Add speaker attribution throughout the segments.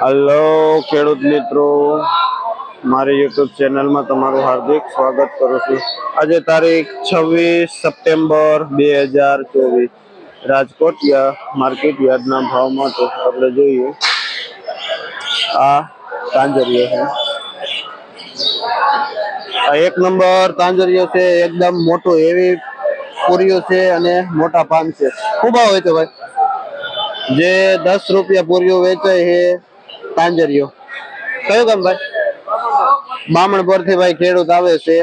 Speaker 1: Hello ખેડૂત મિત્રો. મારી યુટ્યુબ ચેનલમાં તમારું હાર્દિક સ્વાગત કરું છું. આજે તારીખ છવ્વીસ સપ્ટેમ્બર બે હજાર ચોવીસ. રાજકોટ માર્કેટ યાર્ડના ભાવમાં તો આપણે જોઈએ. આ તાંજરીઓ છે. આ એક નંબર તાંજરીઓ છે, એકદમ મોટો એવી પૂરીઓ છે અને મોટા પાન છે. ખૂબ હોય છે ભાઈ. જે દસ રૂપિયા પૂરીઓ વેચાય છે તાંજરીઓ કયો ગામ ભાઈ? બામણપુરથી ભાઈ ખેડૂત આવે છે.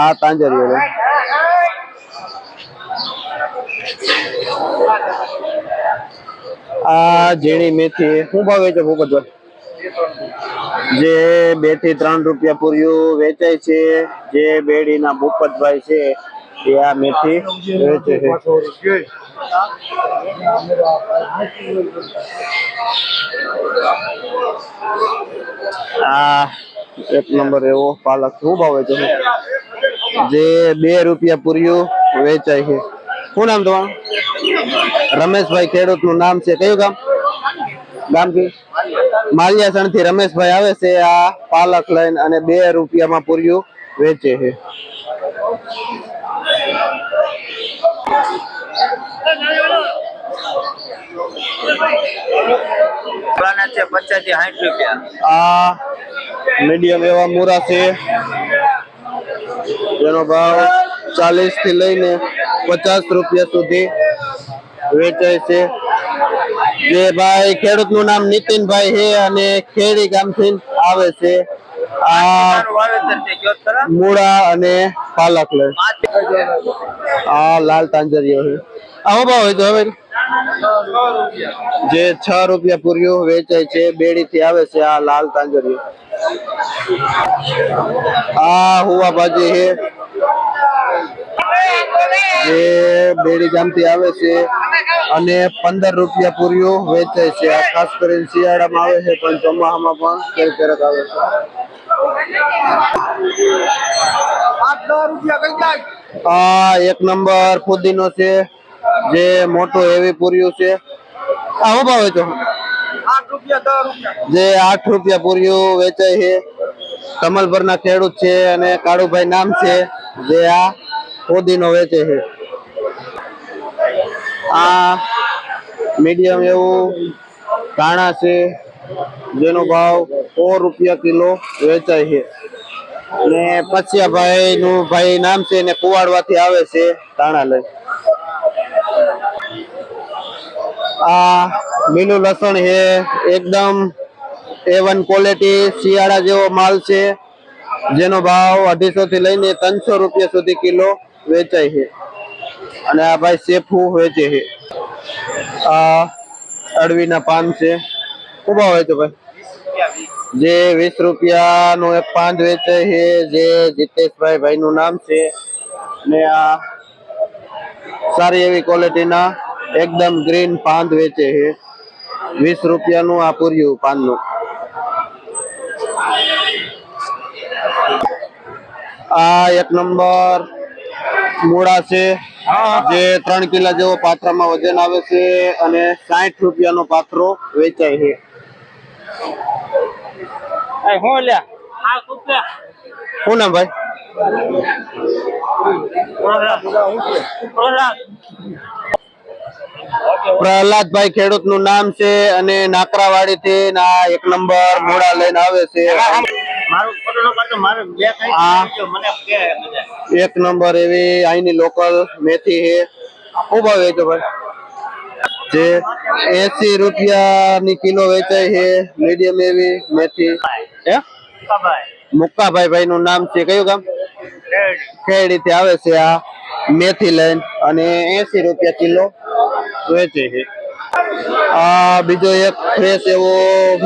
Speaker 1: આ તાંજરીઓ આ ઝીણી મેથી, શું ભાવ વેચે ભૂપતભાઈ? જે બેથી ત્રણ રૂપિયા પૂર્યું વેચાય છે, જે બેડીના ભૂપતભાઈ છે. આ મેથી આ એક નંબર એવો પાલક શું આવે છે. જે બે રૂપિયા પૂર્યું વેચાય છે. શું નામ તમારું? રમેશભાઈ ખેડૂતનું નામ છે. કયું ગામ? ગામથી માલિયાસણથી રમેશભાઈ આવે છે. આ પાલક લઈને અને બે રૂપિયામાં પૂર્યું વેચે છે.
Speaker 2: છે પચાસથી સાઠ રૂપિયા.
Speaker 1: આ મીડિયમ એવા મોરા છે. જેનો ભાવ ચાલીસથી લઈને પચાસ રૂપિયા સુધી વેચાય છે. જે ભાઈ ખેડૂતનું નામ નીતિનભાઈ છે અને ખેડી ગામથી આવે છે. આ મૂળા અને પાલક લે. આ લાલ તાંજરીઓ છે. આવો ભાવ હોય તો હવે. જે છ રૂપિયા પૂરીઓ વેચાય છે બેડી થી આવે છે આ લાલ તાંજરીઓ. આ હુવા ભાજી છે. જે બેડી ગામથી આવે છે અને પંદર રૂપિયા પૂરીઓ વેચાય છે. આ ખાસ કરીને શિયાળામાં આવે છે પણ ચોમાસામાં પણ ક્યારેક ક્યારેક આવે છે. એક નંબર ફુદીનો છે જે મોટો એવી પૂર્યું છે. આ શું ભાવ
Speaker 2: રૂપિયા
Speaker 1: જે આઠ રૂપિયા પૂર્યું વેચાય છે. કમલપરના ખેડૂત છે અને કાળુભાઈ નામ છે જે આ ફુદીનો વેચે છે. આ મીડિયમ એવું ધાણા છે જેનો ભાવ સો રૂપિયા કિલો વેચાય છે. ને પછિયાભાઈ નું ભાઈ નામ છે ને કુવાડવાથી આવે છે તાણા લઈ. આ લીલું લસણ છે, એકદમ એ વન ક્વોલિટી શિયાળા જેવો માલ છે, જેનો ભાવ અઢીસો થી લઈને ત્રણસો રૂપિયા સુધી કિલો વેચાય છે. અને આ ભાઈ સેફું વેચે છે. આ અળવીના પાન છે. ખૂબ આવે છે ભાઈ. જે વીસ રૂપિયા નું એક પાંદ વેચે છે, જે જીતેશભાઈ ભાઈ નું નામ છે. ને આ સારી એવી ક્વોલિટીના એકદમ ગ્રીન પાંદ વેચે છે. વીસ રૂપિયાનું આ પૂર્યું પાનનું આ એક નંબર મૂળા છે, જે ત્રણ કિલા જેવો પાત્રામાં વજન આવે છે અને સાઠ રૂપિયાનો પાત્રો વેચાય છે.
Speaker 2: હું લ્યા આઠ રૂપિયા
Speaker 1: શું નામ ભાઈ? પ્રહલાદભાઈ ખેડૂતનું નામ છે અને નાકરાવાડી થી ના એક નંબર મોડા લઈને આવે છે. હા. એક નંબર એવી અહીંની લોકલ મેથી છે. શું આવે વેચો ભાઈ? જે એસી રૂપિયા ની કિલો વેચાય છે મીડિયમ એવી મેથી. હે મુક્કાભાઈ. ભાઈ નું નામ છે કયું ગામ? ખેડી થી આવે છે આ મેથી લઈને અને એસી રૂપિયા કિલો વેચે છે. આ બીજો એક ફ્રેશ એવો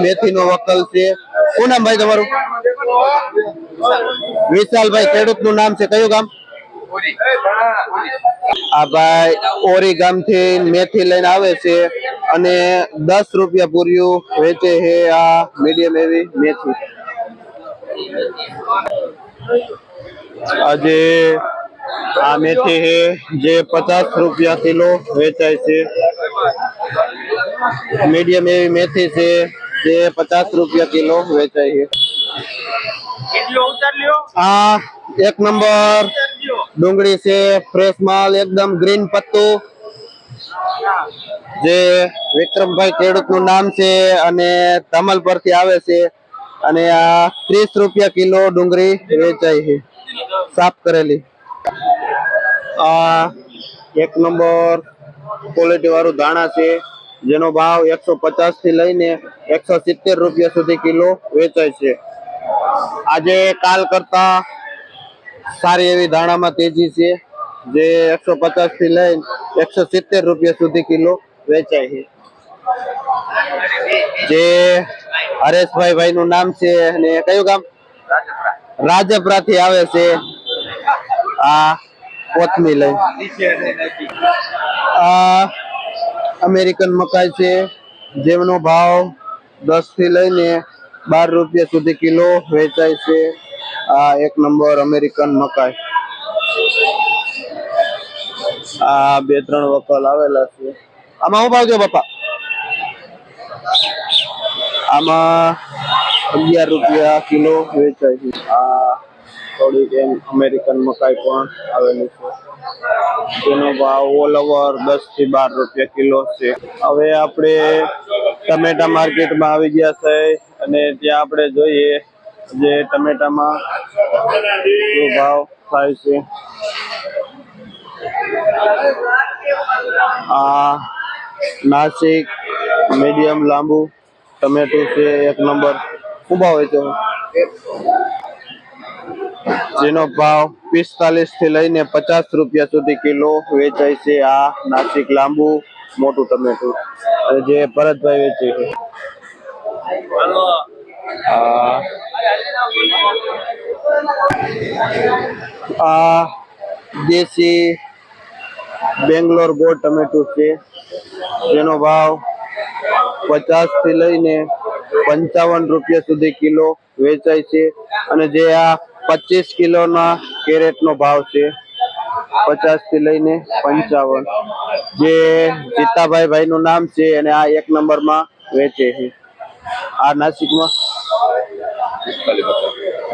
Speaker 1: મેથી નો વકલ છે. શું નામ ભાઈ તમારું? વિશાલભાઈ ખેડૂતનું નામ છે કયું ગામ? આ ભાઈ ઓરી ગામથી મેથી લઈને આવે છે અને દસ રૂપિયા પૂર્યું વેચે છે આ મીડિયમ એવી મેથી. આજે આ મેથી છે જે પચાસ રૂપિયા કિલો વેચાય છે. મીડિયમ એવી મેથી છે જે પચાસ રૂપિયા કિલો વેચાય છે. આ એક નંબર ડુંગળી છે ફ્રેશ માલ એકદમ ગ્રીન પત્તું. જે વિક્રમભાઈ ખેડૂતનું નામ છે અને ધમલ પરથી આવે છે. અને આ ત્રીસ રૂપિયા કિલો ડુંગળી વેચાય છે. સાફ કરેલી. આ એક નંબર ક્વોલિટી વાળું ધાણા છે, જેનો ભાવ એકસો પચાસથી લઈને એકસો સિત્તેર રૂપિયા સુધી કિલો વેચાય છે. આજે કાલ કરતા સારી એવી દાણામાં તેજી છે, જે એકસો પચાસથી લઈને એકસો સિત્તેર રૂપિયા સુધી કિલો વેચાય છે. જે હરેશભાઈ ભાઈ નું નામ છે અને કયું ગામ? રાજપરા થી આવે છે. આ કોથમી લઈ અમેરિકન મકાઈ છે. જેમનો ભાવ દસથી લઈને બાર રૂપિયા સુધી કિલો વેચાય છે. આ એક નંબર અમેરિકન મકાઈ. આ બે ત્રણ વકલ આવેલા છે. આમાં શું ભાવ છે બાપા? આમાં અગિયાર રૂપિયા કિલો વેચાય છે. આ થોડીક એમ અમેરિકન મકાઈ પણ આવેલી છે. તેનો ભાવ ઓલ ઓવર દસથી બાર રૂપિયા કિલો છે. હવે આપણે ટમેટા માર્કેટમાં આવી ગયા છે અને ત્યાં આપણે જોઈએ જે ટમેટામાં ભાવ થાય છે. આ નાસિક મીડિયમ, લાંબુ, ટમેટું છે, એક નંબર. શું હોય તો. જેનો ભાવ પિસ્તાલીસથી લઈને પચાસ રૂપિયા સુધી કિલો વેચાય છે આ નાસિક લાંબુ, મોટું ટમેટું. જે ભરતભાઈ વેચે છે. આ દેશી બેંગ્લોર ગોળ ટમેટું છે. જેનો ભાવ પચાસથી લઈને પંચાવન રૂપિયા સુધી કિલો વેચાય છે અને જે આ પચીસ કિલોના કેરેટ નો ભાવ છે પચાસથી લઈને પંચાવન. જે જીતાભાઈ ભાઈ નું નામ છે અને આ એક નંબરમાં વેચે છે. આ નાસિકમાં?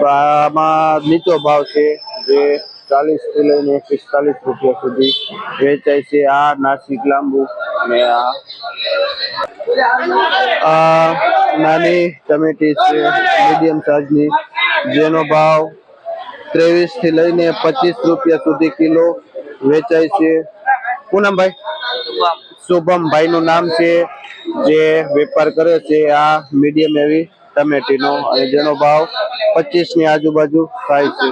Speaker 1: માં આમાં નીચો ભાવ છે જે ચાલીસથી લઈને પિસ્તાલીસ રૂપિયા સુધી વેચાય છે આ નાસિક લાંબુ અને આ આ નાની ટમેટી છે મીડિયમ સાઈઝની જેનો ભાવ ત્રેવીસથી લઈને પચીસ રૂપિયા સુધી કિલો વેચાય છે. પૂનમભાઈ શુભમ. ભાઈ નું નામ છે જે વેપાર કરે છે આ મીડિયમ એવી ટમેટીનો અને જેનો ભાવ પચીસની આજુબાજુ થાય છે.